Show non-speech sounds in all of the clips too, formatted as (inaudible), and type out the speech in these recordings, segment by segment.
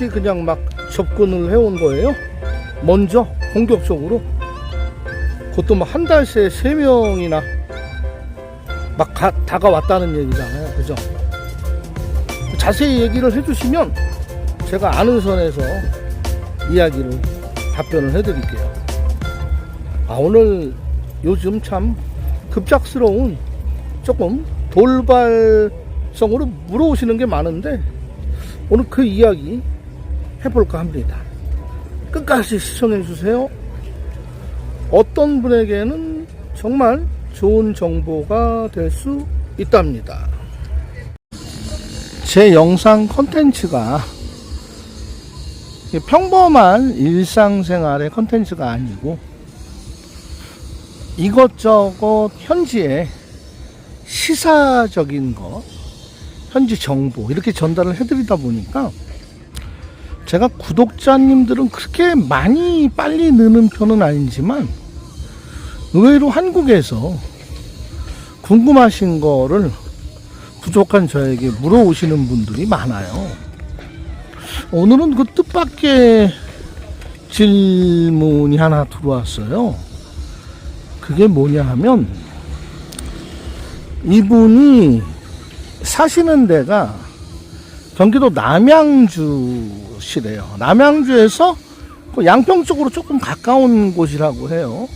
없이 그냥 막 접근을 해온 거예요. 먼저 공격적으로. 그것도 막한달 새에 세 명이나 막 가- 다가왔다는 얘기잖아요. 그죠? 자세히 얘기를 해주시면 제가 아는 선에서 이야기를 답변을 해드릴게요. 아, 오늘 요즘 참 급작스러운 조금 돌발성으로 물어오시는 게 많은데 오늘 그 이야기 해볼까 합니다. 끝까지 시청해 주세요. 어떤 분에게는 정말 좋은 정보가 될 수 있답니다. 제 영상 컨텐츠가 평범한 일상생활의 컨텐츠가 아니고 이것저것 현지의 시사적인 것, 현지 정보 이렇게 전달을 해드리다 보니까 제가 구독자님들은 그렇게 많이 빨리 느는 편은 아니지만 의외로 한국에서 궁금하신 거를 부족한 저에게 물어오시는 분들이 많아요. 오늘은 그 뜻밖의 질문이 하나 들어왔어요. 그게 뭐냐 하면 이분이 사시는 데가 경기도 남양주 시래요. 남양주에서 그 양평 쪽으로 조금 가까운 곳이라고 해요.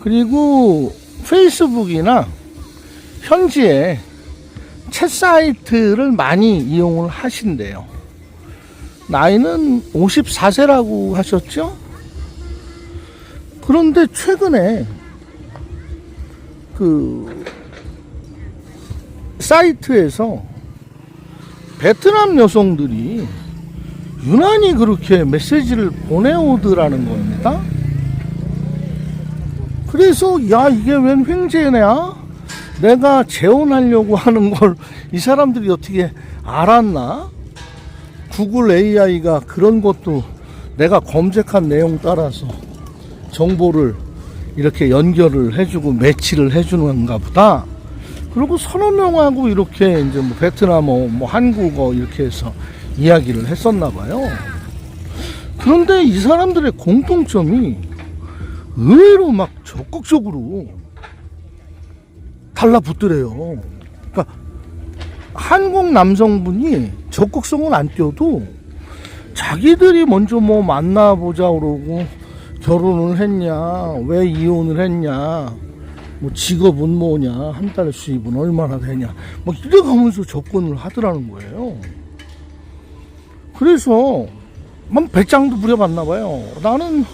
그리고 페이스북이나 현지에 챗 사이트를 많이 이용을 하신대요. 나이는 54세라고 하셨죠? 그런데 최근에 그 사이트에서 베트남 여성들이 유난히 그렇게 메시지를 보내오더라는 겁니다. 그래서 야 이게 웬 횡재냐? 내가 재혼하려고 하는 걸 이 사람들이 어떻게 알았나? 구글 AI가 그런 것도 내가 검색한 내용 따라서 정보를 이렇게 연결을 해주고 매치를 해주는가 보다. 그리고 서너 명하고 이렇게 이제 뭐 베트남어, 뭐 한국어 이렇게 해서 이야기를 했었나 봐요. 그런데 이 사람들의 공통점이 의외로 막 적극적으로 달라붙더래요. 그러니까 한국 남성분이 적극성은 안 띄어도 자기들이 먼저 뭐 만나보자 그러고 결혼을 했냐, 왜 이혼을 했냐, 뭐 직업은 뭐냐, 한 달 수입은 얼마나 되냐, 뭐 이래 가면서 접근을 하더라는 거예요. 그래서 막 배짱도 부려봤나 봐요. 나는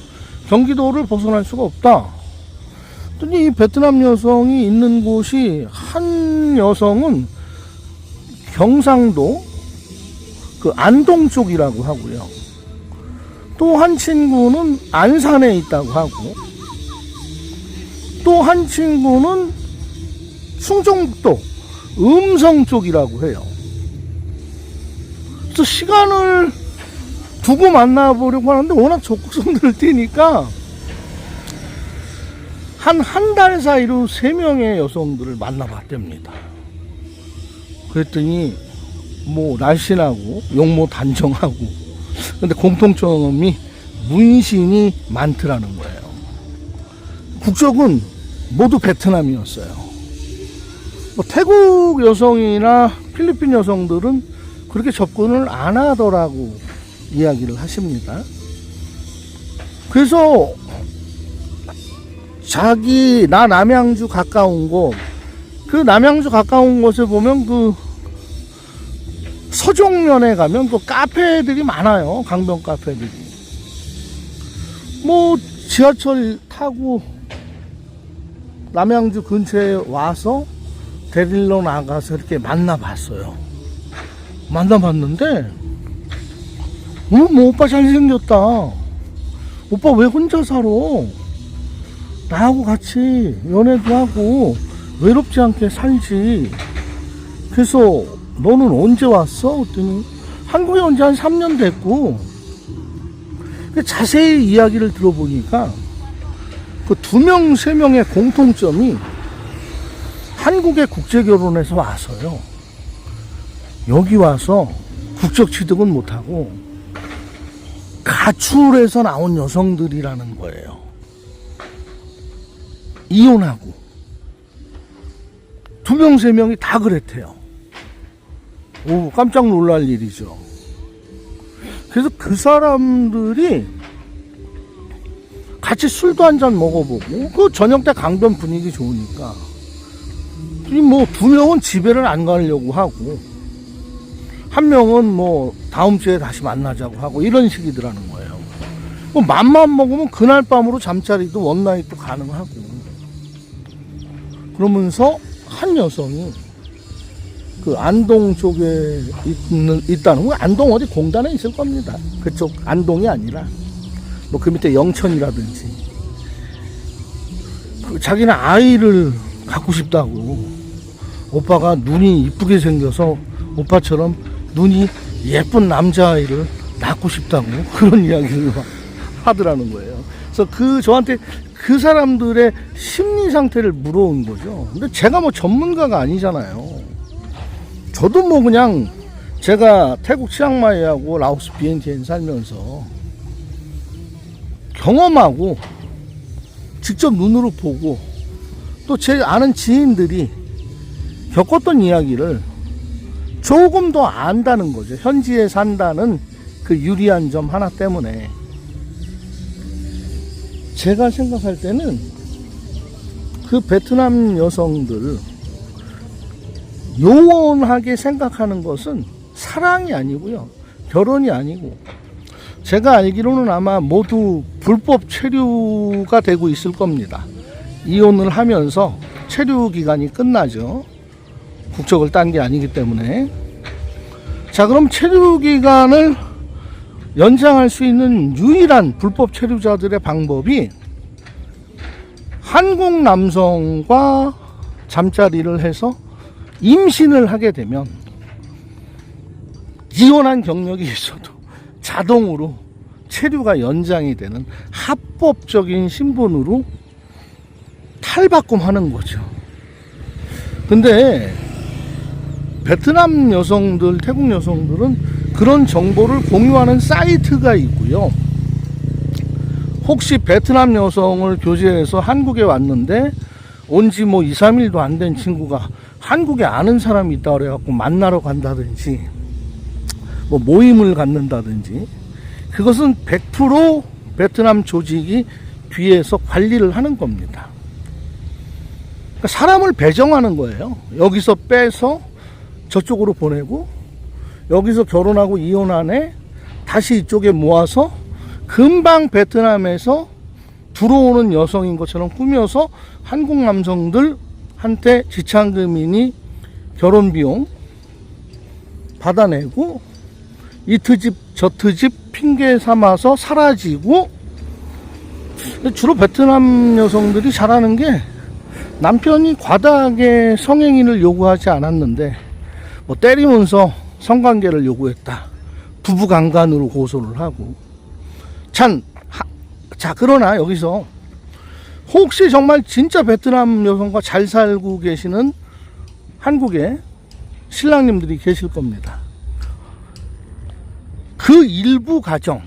경기도를 벗어날 수가 없다. 이 베트남 여성이 있는 곳이 한 여성은 경상도 그 안동 쪽이라고 하고요. 또 한 친구는 안산에 있다고 하고 또 한 친구는 충청북도 음성 쪽이라고 해요. 그래서 시간을 두고 만나보려고 하는데 워낙 적극성들을 띠니까 한 한 달 사이로 세 명의 여성들을 만나봤답니다. 그랬더니 뭐 날씬하고 용모 단정하고 근데 공통점이 문신이 많더라는 거예요. 국적은 모두 베트남이었어요. 뭐 태국 여성이나 필리핀 여성들은 그렇게 접근을 안 하더라고 이야기를 하십니다. 그래서 자기 나 남양주 가까운 곳 그 남양주 가까운 곳에 보면 그 서종면에 가면 그 카페들이 많아요. 강변 카페들이. 뭐 지하철 타고 남양주 근처에 와서 데리러 나가서 이렇게 만나봤어요. 만나봤는데, 어, 뭐 오빠 잘생겼다. 오빠 왜 혼자 살아? 나하고 같이 연애도 하고 외롭지 않게 살지. 그래서 너는 언제 왔어? 그랬더니 한국에 온 지 한 3년 됐고 그 자세히 이야기를 들어보니까 그 두 명, 세 명의 공통점이 한국에 국제 결혼해서 와서요. 여기 와서 국적 취득은 못하고 가출해서 나온 여성들이라는 거예요. 이혼하고 두 명, 세 명이 다 그랬대요. 오, 깜짝 놀랄 일이죠. 그래서 그 사람들이 같이 술도 한 잔 먹어보고 그 저녁 때 강변 분위기 좋으니까 이뭐두 명은 집에를 안 가려고 하고 한 명은 뭐 다음 주에 다시 만나자고 하고 이런 식이더라는 거예요. 뭐 맘만 먹으면 그날 밤으로 잠자리도 원나잇도 가능하고 그러면서 한 여성이 그 안동 쪽에 있는 있다는 거 안동 어디 공단에 있을 겁니다. 그쪽 안동이 아니라 뭐 그 밑에 영천이라든지 그 자기는 아이를 갖고 싶다고 오빠가 눈이 이쁘게 생겨서 오빠처럼 눈이 예쁜 남자아이를 낳고 싶다고 (laughs) 그런 이야기를 막 하더라는 거예요. 그래서 그 저한테 그 사람들의 심리 상태를 물어온 거죠. 근데 제가 뭐 전문가가 아니잖아요. 저도 뭐 그냥 제가 태국 치앙마이하고 라오스 비엔티엔 살면서 경험하고 직접 눈으로 보고 또 제 아는 지인들이 겪었던 이야기를 조금 더 안다는 거죠. 현지에 산다는 그 유리한 점 하나 때문에 제가 생각할 때는 그 베트남 여성들 요원하게 생각하는 것은 사랑이 아니고요. 결혼이 아니고 제가 알기로는 아마 모두 불법 체류가 되고 있을 겁니다. 이혼을 하면서 체류 기간이 끝나죠. 국적을 딴 게 아니기 때문에. 자, 그럼 체류 기간을 연장할 수 있는 유일한 불법 체류자들의 방법이 한국 남성과 잠자리를 해서 임신을 하게 되면 이혼한 경력이 있어도 자동으로 체류가 연장이 되는 합법적인 신분으로 탈바꿈하는 거죠. 근데 베트남 여성들, 태국 여성들은 그런 정보를 공유하는 사이트가 있고요. 혹시 베트남 여성을 교제해서 한국에 왔는데 온 지 뭐 2, 3일도 안 된 친구가 한국에 아는 사람이 있다 그래갖고 만나러 간다든지 뭐 모임을 갖는다든지 그것은 100% 베트남 조직이 뒤에서 관리를 하는 겁니다. 그러니까 사람을 배정하는 거예요. 여기서 빼서 저쪽으로 보내고 여기서 결혼하고 이혼한 애 다시 이쪽에 모아서 금방 베트남에서 들어오는 여성인 것처럼 꾸며서 한국 남성들한테 지참금이니 결혼 비용 받아내고 이 트집 저 트집 핑계 삼아서 사라지고 주로 베트남 여성들이 잘하는 게 남편이 과다하게 성행위를 요구하지 않았는데 뭐 때리면서 성관계를 요구했다 부부 강간으로 고소를 하고 참, 하- 자, 그러나 여기서 혹시 정말 진짜 베트남 여성과 잘 살고 계시는 한국의 신랑님들이 계실 겁니다. 그 일부 가정,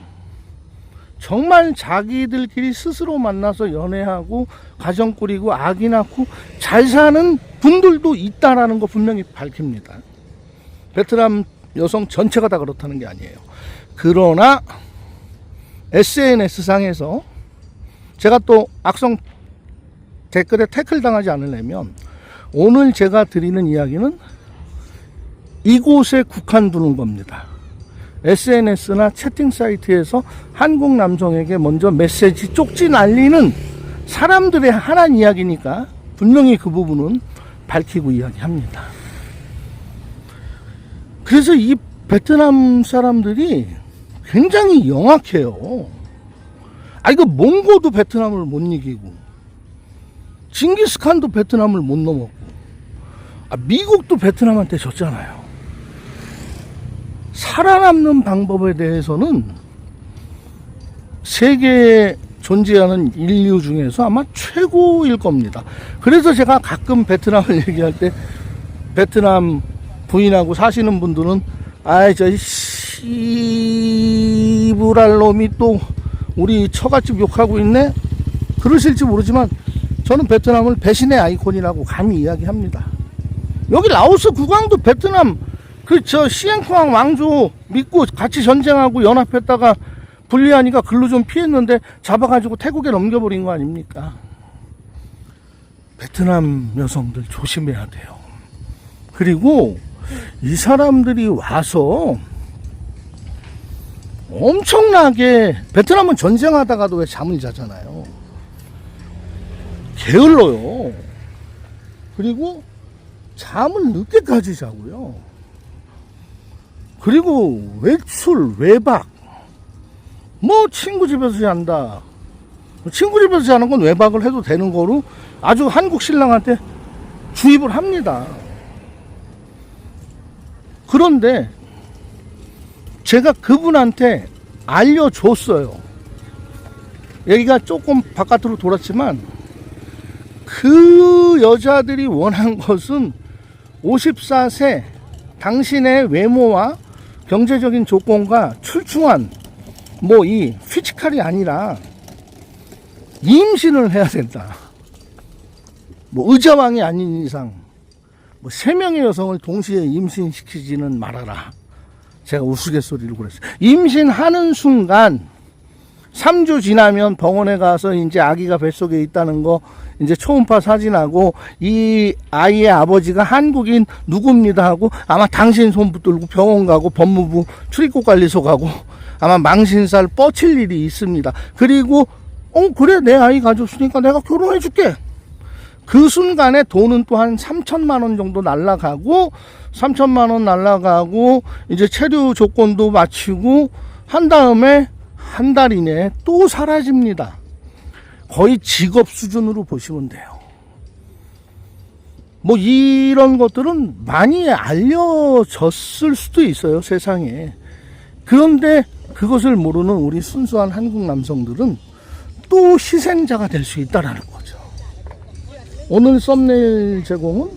정말 자기들끼리 스스로 만나서 연애하고 가정 꾸리고 아기 낳고 잘 사는 분들도 있다라는 거 분명히 밝힙니다. 베트남 여성 전체가 다 그렇다는 게 아니에요. 그러나 SNS 상에서 제가 또 악성 댓글에 태클 당하지 않으려면 오늘 제가 드리는 이야기는 이곳에 국한 두는 겁니다. SNS나 채팅 사이트에서 한국 남성에게 먼저 메시지 쪽지 날리는 사람들의 하나는 이야기니까 분명히 그 부분은 밝히고 이야기합니다. 그래서 이 베트남 사람들이 굉장히 영악해요. 아, 이거 몽고도 베트남을 못 이기고, 징기스칸도 베트남을 못 넘었고, 아, 미국도 베트남한테 졌잖아요. 살아남는 방법에 대해서는 세계에 존재하는 인류 중에서 아마 최고일 겁니다. 그래서 제가 가끔 베트남을 (laughs) 얘기할 때 베트남 부인하고 사시는 분들은 아이 저 씨부랄 놈이 또 우리 처갓집 욕하고 있네? 그러실지 모르지만 저는 베트남을 배신의 아이콘이라고 감히 이야기합니다. 여기 라오스 국왕도 베트남 그 저 시엔쿠왕 왕조 믿고 같이 전쟁하고 연합했다가 분리하니까 글로 좀 피했는데 잡아가지고 태국에 넘겨버린 거 아닙니까? 베트남 여성들 조심해야 돼요. 그리고 이 사람들이 와서 엄청나게 베트남은 전쟁하다가도 왜 잠을 자잖아요. 게을러요. 그리고 잠을 늦게까지 자고요. 그리고 외출, 외박, 뭐 친구 집에서 잔다. 친구 집에서 자는 건 외박을 해도 되는 거로 아주 한국 신랑한테 주입을 합니다. 그런데 제가 그분한테 알려줬어요. 얘기가 조금 바깥으로 돌았지만 그 여자들이 원한 것은 54세 당신의 외모와 경제적인 조건과 출중한 뭐 이 피지컬이 아니라 임신을 해야 된다. 뭐 의자왕이 아닌 이상 뭐세 명의 여성을 동시에 임신시키지는 말아라. 제가 우스갯소리를 그랬어요. 임신하는 순간 3주 지나면 병원에 가서 이제 아기가 뱃속에 있다는 거 이제 초음파 사진하고 이 아이의 아버지가 한국인 누굽니다 하고 아마 당신 손 붙들고 병원 가고 법무부 출입국 관리소 가고 아마 망신살 뻗칠 일이 있습니다. 그리고 어 그래 내 아이 가졌으니까 내가 결혼해 줄게. 그 순간에 돈은 또 한 3천만 원 정도 날라가고 3천만 원 날라가고 이제 체류 조건도 마치고 한 다음에 한 달 이내에 또 사라집니다. 거의 직업 수준으로 보시면 돼요. 뭐 이런 것들은 많이 알려졌을 수도 있어요, 세상에. 그런데 그것을 모르는 우리 순수한 한국 남성들은 또 희생자가 될 수 있다라는 거죠. 오늘 썸네일 제공은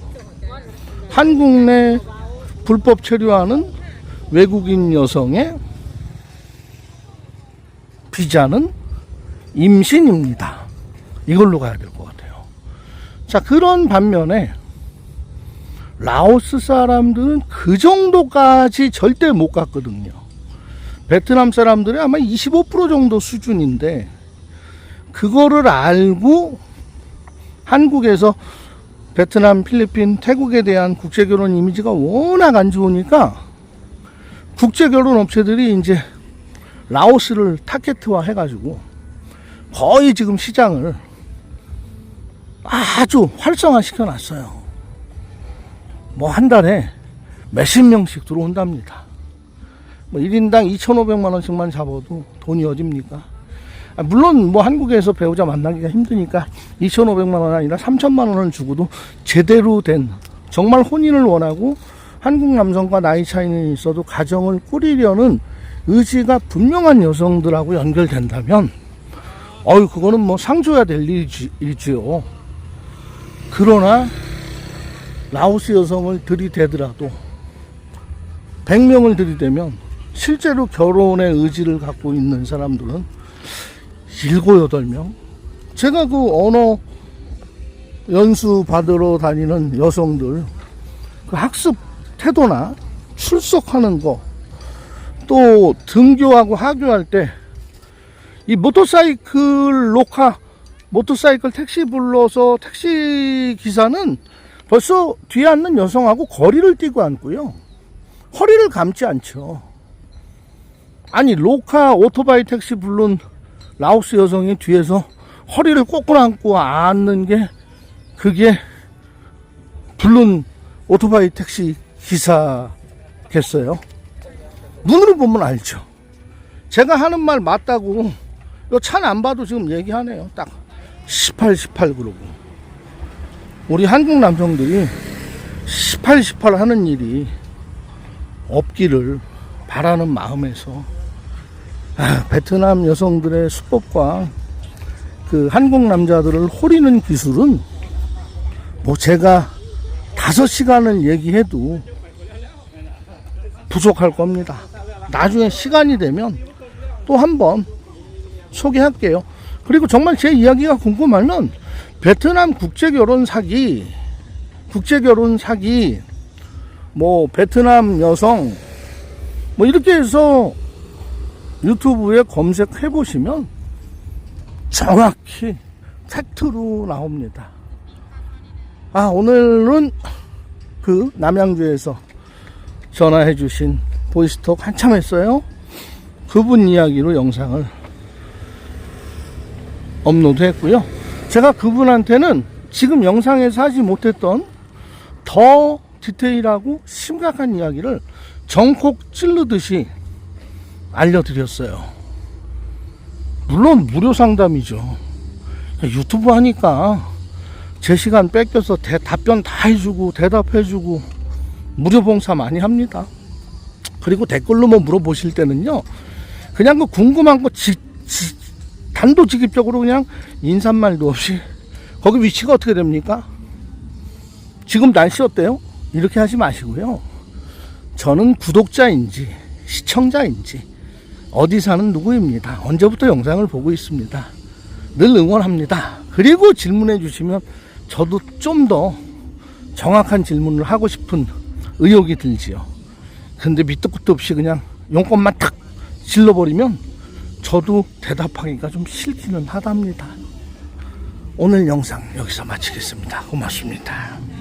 한국 내 불법 체류하는 외국인 여성의 비자는 임신입니다. 이걸로 가야 될 것 같아요. 자, 그런 반면에 라오스 사람들은 그 정도까지 절대 못 갔거든요. 베트남 사람들이 아마 25% 정도 수준인데, 그거를 알고 한국에서 베트남, 필리핀, 태국에 대한 국제결혼 이미지가 워낙 안 좋으니까 국제결혼 업체들이 이제 라오스를 타겟화 해가지고 거의 지금 시장을 아주 활성화 시켜 놨어요. 뭐 한 달에 몇십 명씩 들어온답니다. 뭐 1인당 2,500만 원씩만 잡아도 돈이 어딥니까? 아, 물론 뭐 한국에서 배우자 만나기가 힘드니까 2,500만 원 아니라 3천만 원을 주고도 제대로 된 정말 혼인을 원하고 한국 남성과 나이 차이는 있어도 가정을 꾸리려는 의지가 분명한 여성들하고 연결된다면 어유 그거는 뭐 상줘야 될 일이지, 일이지요. 그러나 라오스 여성을 들이대더라도 100명을 들이대면 실제로 결혼의 의지를 갖고 있는 사람들은 일곱 여덟 명. 제가 그 언어 연수 받으러 다니는 여성들 그 학습 태도나 출석하는 거 또 등교하고 하교할 때 이 모터사이클 녹화 모터사이클 택시 불러서 택시 기사는 벌써 뒤에 앉는 여성하고 거리를 띄고 앉고요. 허리를 감지 않죠. 아니 로카 오토바이 택시 부른 라오스 여성이 뒤에서 허리를 꼬꾸로 안고 앉는 게 그게 부른 오토바이 택시 기사겠어요. 눈으로 보면 알죠. 제가 하는 말 맞다고 이거 차는 안 봐도 지금 얘기하네요. 딱 18, 18 그러고 우리 한국 남성들이 18, 18 하는 일이 없기를 바라는 마음에서 아, (laughs) 베트남 여성들의 수법과 그 한국 남자들을 호리는 기술은 뭐 제가 다섯 시간을 얘기해도 부족할 겁니다. 나중에 시간이 되면 또 한번 소개할게요. 그리고 정말 제 이야기가 궁금하면 베트남 국제 결혼 사기, 국제 결혼 사기, 뭐 베트남 여성, 뭐 이렇게 해서 유튜브에 검색해 보시면 정확히 팩트로 나옵니다. 아, 오늘은 그 남양주에서 전화해 주신 보이스톡 한참 했어요. 그분 이야기로 영상을 업로드 했고요. 제가 그분한테는 지금 영상에서 하지 못했던 더 디테일하고 심각한 이야기를 정콕 찌르듯이 알려드렸어요. 물론 무료 상담이죠. 유튜브 하니까 제 시간 뺏겨서 대, 답변 다 해주고 대답해주고 무료 봉사 많이 합니다. 그리고 댓글로 뭐 물어보실 때는요, 그냥 그 궁금한 거 지, 지, 단도직입적으로 그냥 인사말도 없이 거기 위치가 어떻게 됩니까? 지금 날씨 어때요? 이렇게 하지 마시고요. 저는 구독자인지 시청자인지 어디 사는 누구입니다. 언제부터 영상을 보고 있습니다. 늘 응원합니다. 그리고 질문해 주시면 저도 좀 더 정확한 질문을 하고 싶은 의욕이 들지요. 근데 밑도 끝도 없이 그냥 용건만 탁 질러버리면 저도 대답하기가 좀 싫기는 하답니다. 오늘 영상 여기서 마치겠습니다. 고맙습니다.